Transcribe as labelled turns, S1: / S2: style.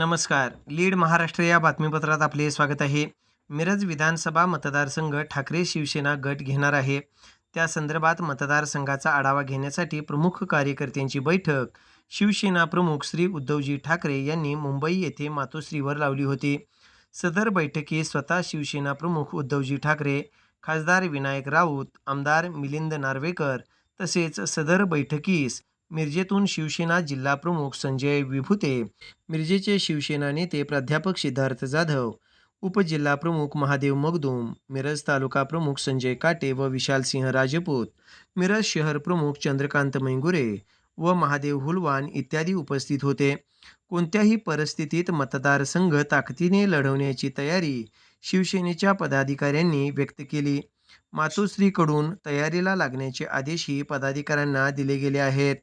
S1: नमस्कार. लीड महाराष्ट्र या बातमीपत्रात आपले स्वागत आहे. मिरज विधानसभा मतदारसंघ ठाकरे शिवसेना गट घेणार आहे. त्या संदर्भात मतदारसंघाचा आढावा घेण्यासाठी प्रमुख कार्यकर्त्यांची बैठक. शिवसेना प्रमुख श्री उद्धवजी ठाकरे यांनी मुंबई येथे मातोश्रीवर लावली होती. सदर बैठकी स्वतः शिवसेना प्रमुख उद्धवजी ठाकरे खासदार विनायक राऊत आमदार मिलिंद नार्वेकर तसेच सदर बैठकीस मिरजेतून शिवसेना जिल्हा प्रमुख संजय विभुते मिरजेचे शिवसेना नेते प्राध्यापक सिद्धार्थ जाधव उपजिल्हा प्रमुख महादेव मगदूम मिरज तालुका प्रमुख संजय काटे व विशालसिंह राजपूत मिरज शहर प्रमुख चंद्रकांत मैंगुरे व महादेव हुलवान इत्यादी उपस्थित होते. कोणत्याही परिस्थितीत मतदारसंघ ताकदीने लढवण्याची तयारी शिवसेनेच्या पदाधिकाऱ्यांनी व्यक्त केली. मातोश्रीकडून तयारीला लागण्याचे आदेशही पदाधिकाऱ्यांना दिले गेले आहेत.